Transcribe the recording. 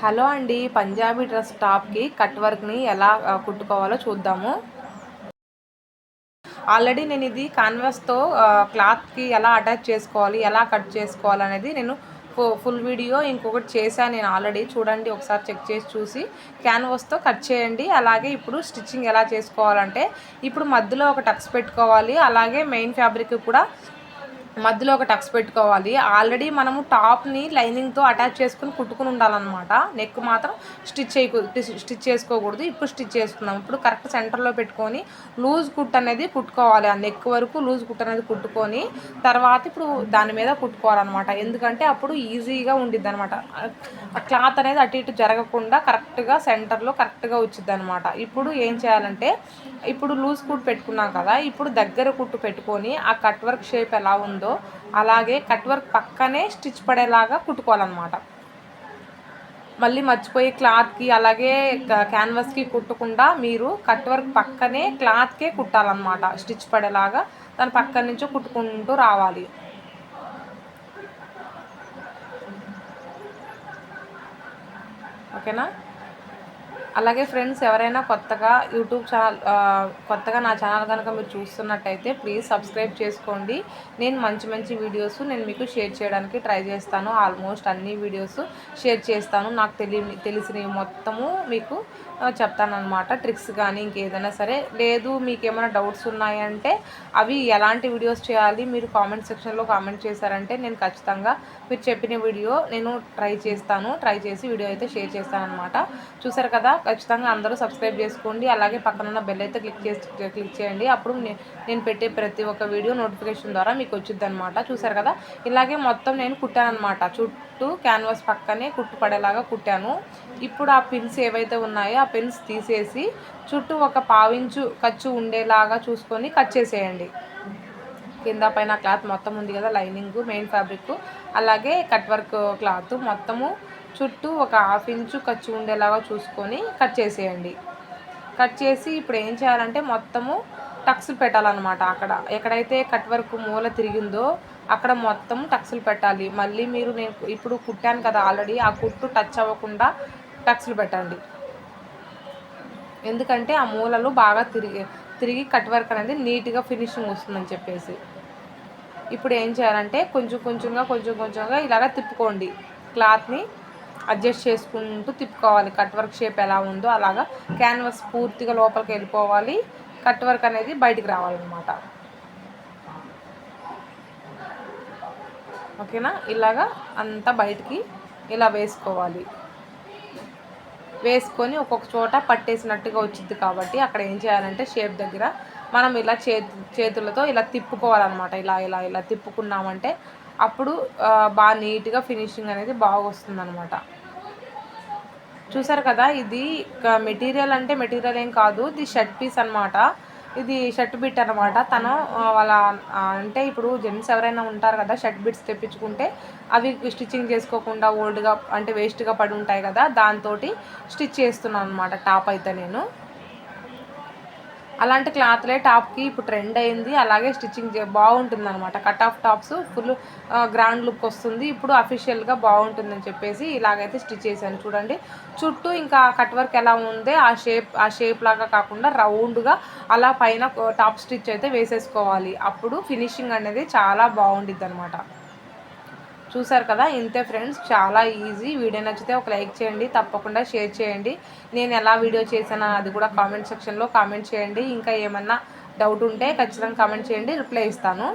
Hello అండి Punjabi dress టాప్కి cut వర్క్ని ఎలా కుట్టుకోవాలో చూద్దాము. ఆల్రెడీ నేను ఇది కాన్వాస్తో క్లాత్కి ఎలా అటాచ్ చేసుకోవాలి ఎలా కట్ చేసుకోవాలి అనేది నేను ఫుల్ వీడియో ఇంకొకటి చేశాను నేను ఆల్రెడీ చూడండి ఒకసారి చెక్ చేసి చూసి క్యాన్వాస్తో కట్ చేయండి. అలాగే ఇప్పుడు స్టిచ్చింగ్ ఎలా చేసుకోవాలంటే ఇప్పుడు మధ్యలో ఒక టక్స్ పెట్టుకోవాలి అలాగే మెయిన్ ఫ్యాబ్రిక్ కూడా మధ్యలో ఒక టక్స్ పెట్టుకోవాలి. ఆల్రెడీ మనము టాప్ని లైనింగ్తో అటాచ్ చేసుకుని కుట్టుకుని ఉండాలన్నమాట. నెక్ మాత్రం స్టిచ్ చేయకూ స్టిచ్ చేసుకోకూడదు. ఇప్పుడు స్టిచ్ చేసుకుందాం ఇప్పుడు కరెక్ట్ సెంటర్లో పెట్టుకొని లూజ్ కుట్ అనేది కుట్టుకోవాలి. ఆ నెక్ వరకు లూజ్ కుట్ అనేది కుట్టుకొని తర్వాత ఇప్పుడు దాని మీద కుట్టుకోవాలన్నమాట. ఎందుకంటే అప్పుడు ఈజీగా ఉండిద్ది అనమాట ఆ క్లాత్ అనేది అటు ఇటు జరగకుండా కరెక్ట్గా సెంటర్లో కరెక్ట్గా వచ్చింది అనమాట ఇప్పుడు ఏం చేయాలంటే ఇప్పుడు లూజ్ కుట్ పెట్టుకున్నాం కదా ఇప్పుడు దగ్గర కుట్టు పెట్టుకొని ఆ కట్ వర్క్ షేప్ ఎలా ఉందో ఉందో అలాగే కట్ వర్క్ పక్కనే స్టిచ్ పడేలాగా కుట్టుకోవాలన్నమాట. మళ్ళీ మర్చిపోయి క్లాత్కి అలాగే క్యాన్వాస్కి కుట్టకుండా మీరు కట్ వర్క్ పక్కనే క్లాత్కే కుట్టాలన్నమాట. స్టిచ్ పడేలాగా దాని పక్క నుంచి కుట్టుకుంటూ రావాలి. ఓకేనా? అలాగే ఫ్రెండ్స్ ఎవరైనా కొత్తగా యూట్యూబ్ ఛానల్ కొత్తగా నా ఛానల్ కనుక మీరు చూస్తున్నట్టయితే ప్లీజ్ సబ్స్క్రైబ్ చేసుకోండి. నేను మంచి మంచి వీడియోస్ నేను మీకు షేర్ చేయడానికి ట్రై చేస్తాను. ఆల్మోస్ట్ అన్ని వీడియోస్ షేర్ చేస్తాను. నాకు తెలియ తెలిసినవి మొత్తము మీకు చెప్తానమాట ట్రిక్స్ కానీ ఇంకేదైనా సరే. లేదు మీకు ఏమైనా డౌట్స్ ఉన్నాయంటే అవి ఎలాంటి వీడియోస్ చేయాలి? మీరు కామెంట్ సెక్షన్లో కామెంట్ చేశారంటే నేను ఖచ్చితంగా మీరు చెప్పిన వీడియో నేను ట్రై చేస్తాను. ట్రై చేసి వీడియో అయితే షేర్ చేస్తాను అనమాట చూసారు కదా ఖచ్చితంగా అందరూ సబ్స్క్రైబ్ చేసుకోండి. అలాగే పక్కన బెల్ అయితే క్లిక్ చేసి క్లిక్ చేయండి. అప్పుడు నేను పెట్టే ప్రతి ఒక్క వీడియో నోటిఫికేషన్ ద్వారా మీకు వచ్చింది అనమాట చూసారు కదా? ఇలాగే మొత్తం నేను కుట్టాను అనమాట చుట్టూ క్యాన్వాస్ పక్కనే కుట్టు పడేలాగా కుట్టాను. ఇప్పుడు ఆ పిన్స్ ఏవైతే ఉన్నాయో ఆ పిన్స్ తీసేసి చుట్టూ ఒక పావించు ఖర్చు ఉండేలాగా చూసుకొని కట్ చేసేయండి. కింద పైన క్లాత్ మొత్తం ఉంది కదా? లైనింగ్ మెయిన్ ఫ్యాబ్రిక్ అలాగే కట్ వర్క్ క్లాత్ మొత్తము చుట్టూ ఒక హాఫ్ ఇంచు ఖర్చు ఉండేలాగా చూసుకొని కట్ చేసేయండి. కట్ చేసి ఇప్పుడు ఏం చేయాలంటే మొత్తము టక్స్లు పెట్టాలన్నమాట అక్కడ. ఎక్కడైతే కట్ వర్క్ మూల తిరిగిందో అక్కడ మొత్తం టక్స్లు పెట్టాలి. మళ్ళీ మీరు నేను ఇప్పుడు కుట్టాను కదా ఆల్రెడీ ఆ కుట్టు టచ్ అవ్వకుండా టక్స్లు పెట్టండి. ఎందుకంటే ఆ మూలలు బాగా తిరిగి తిరిగి కట్ వర్క్ అనేది నీట్గా ఫినిషింగ్ వస్తుందని చెప్పేసి. ఇప్పుడు ఏం చేయాలంటే కొంచెం కొంచెంగా కొంచెం కొంచెంగా ఇలాగ తిప్పుకోండి. క్లాత్ని అడ్జస్ట్ చేసుకుంటూ తిప్పుకోవాలి. కట్ వర్క్ షేప్ ఎలా ఉందో అలాగా క్యాన్వాస్ పూర్తిగా లోపలికి వెళ్ళిపోవాలి. కట్ వర్క్ అనేది బయటికి రావాలన్నమాట. ఓకేనా? ఇలాగా అంతా బయటికి ఇలా వేసుకోవాలి. వేసుకొని ఒక్కొక్క చోట పట్టేసినట్టుగా వచ్చింది కాబట్టి అక్కడ ఏం చేయాలంటే షేప్ దగ్గర మనం ఇలా చేతి చేతులతో ఇలా తిప్పుకోవాలన్నమాట. ఇలా ఇలా ఇలా తిప్పుకున్నామంటే అప్పుడు బాగా నీట్గా ఫినిషింగ్ అనేది బాగా వస్తుందన్నమాట చూసారు కదా ఇది మెటీరియల్ అంటే మెటీరియల్ ఏం కాదు ఇది షర్ట్ పీస్ అనమాట ఇది షర్ట్ బిట్ అనమాట తను వాళ్ళ అంటే ఇప్పుడు జెంట్స్ ఎవరైనా ఉంటారు కదా షర్ట్ బిట్స్ తెప్పించుకుంటే అవి స్టిచ్చింగ్ చేసుకోకుండా ఓల్డ్గా అంటే వేస్ట్గా పడి ఉంటాయి కదా దాంతో స్టిచ్ చేస్తున్నాను అనమాట టాప్ అయితే నేను. అలాంటి క్లాత్లే టాప్కి ఇప్పుడు ట్రెండ్ అయింది. అలాగే స్టిచ్చింగ్ బాగుంటుంది అనమాట cut of tops full grand look వస్తుంది. ఇప్పుడు అఫీషియల్గా బాగుంటుందని చెప్పేసి ఇలాగైతే స్టిచ్ చేశాను. చూడండి. చుట్టూ ఇంకా కట్ వర్క్ ఎలా ఉందే ఆ షేప్ ఆ షేప్ లాగా కాకుండా రౌండ్గా అలా పైన టాప్ స్టిచ్ అయితే వేసేసుకోవాలి. అప్పుడు ఫినిషింగ్ అనేది చాలా బాగుండిద్ది అనమాట చూసారు కదా ఇంతే ఫ్రెండ్స్. చాలా ఈజీ. వీడియో నచ్చితే ఒక లైక్ చేయండి తప్పకుండా షేర్ చేయండి. నేను ఎలా వీడియో చేశానో అది కూడా కామెంట్ సెక్షన్లో కామెంట్ చేయండి. ఇంకా ఏమన్నా డౌట్ ఉంటే ఖచ్చితంగా కామెంట్ చేయండి రిప్లై ఇస్తాను.